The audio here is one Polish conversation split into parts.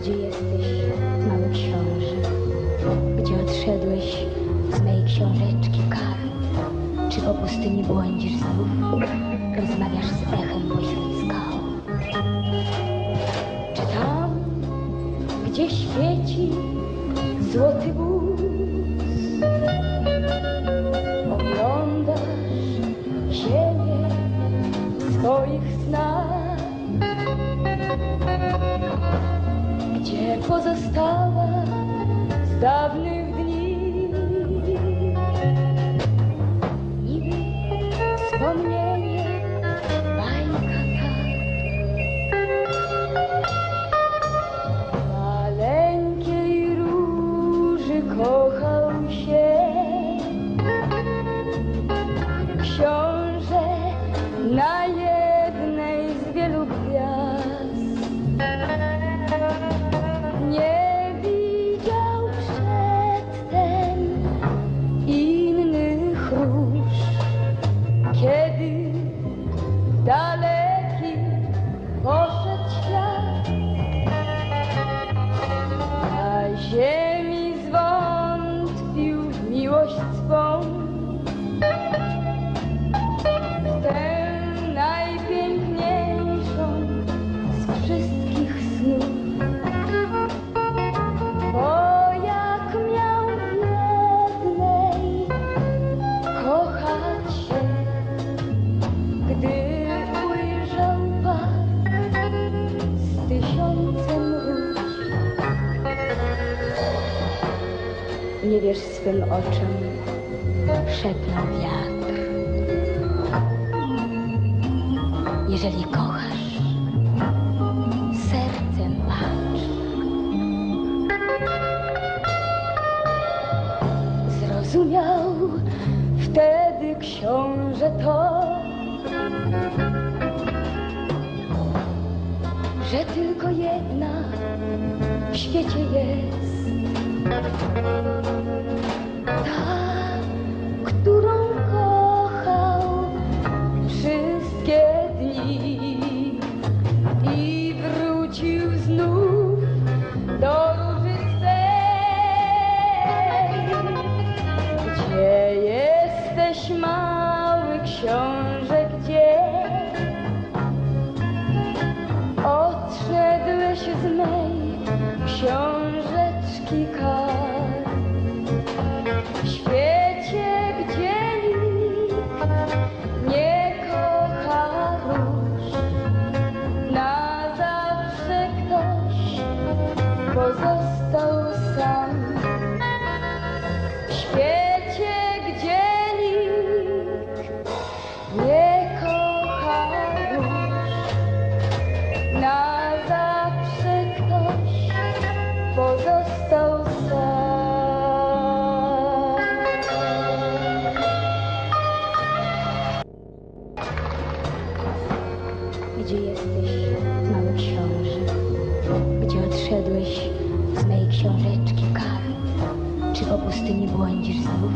Gdzie jesteś, mały książę? Gdzie odszedłeś z mej książeczki kart? Czy po pustyni błądzisz znów? Rozmawiasz z echem pośród skał? Czy tam, gdzie świeci złoty? Gdzie pozostała z dawnych dni? Niby wspomnienie, swym oczom, szepnął wiatr. Jeżeli kochasz, sercem patrz. Zrozumiał wtedy książę to, że tylko jedna w świecie jest. Ta, którą kochał wszystkie dni. I wrócił znów do jesteś, mały książę, pozostał sam. Gdzie jesteś, mały książę? Gdzie odszedłeś z mej książeczki kart? Czy po pustyni błądzisz znów?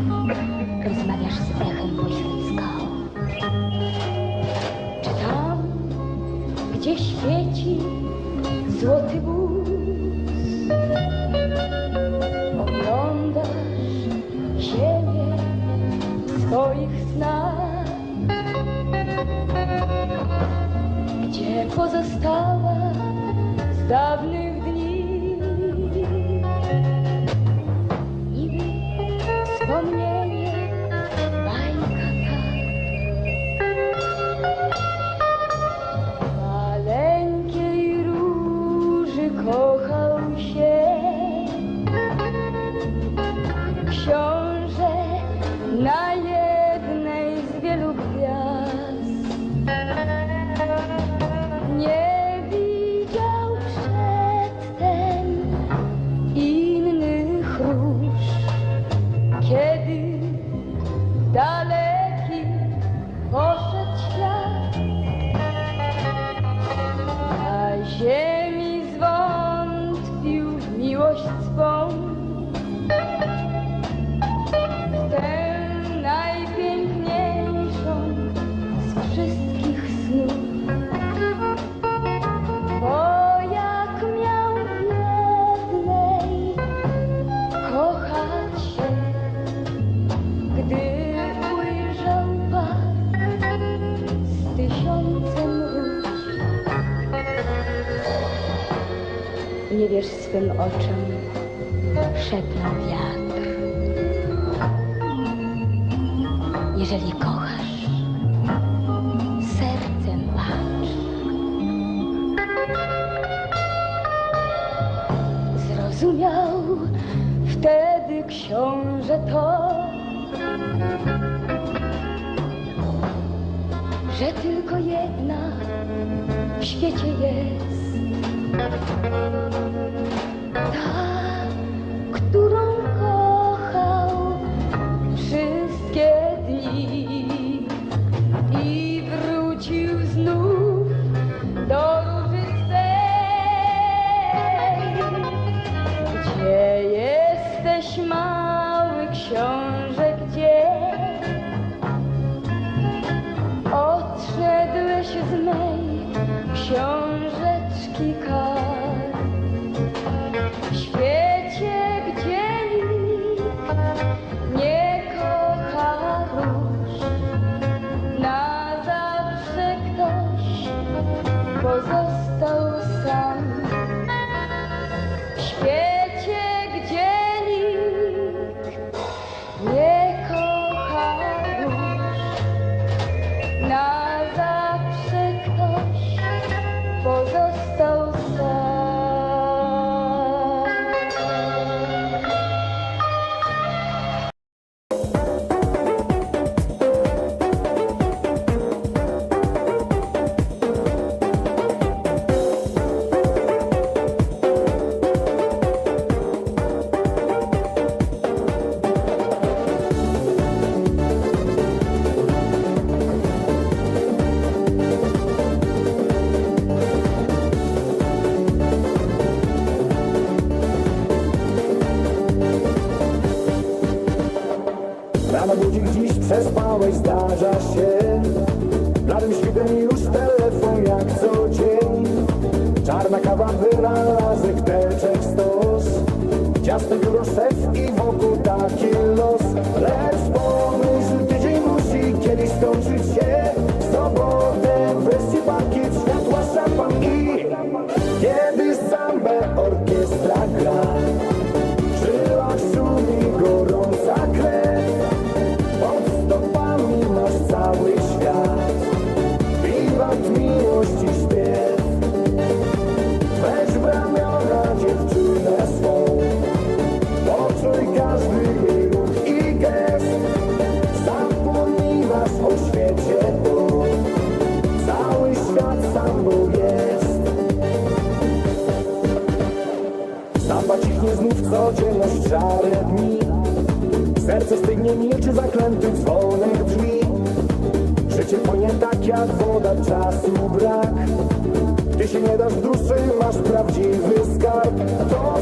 Rozmawiasz z echem pośród? Czy tam, gdzie świeci złoty? Swoich snach? Gdzie pozostała z dawnych wszystkich snów. Bo jak miał w jednej kochać się, gdy ujrzał pach z tysiącem róż. Nie wierz swym oczom, szepnął wiatr. Jeżeli kochasz, Wtedy książę to, że tylko jedna w świecie jest. Ta, którą książeczki kar. nie milczy zaklęty dzwonek drzwi. Życie płynie tak jak woda, czasu brak. Ty się nie dasz duszy, masz prawdziwy skarb. To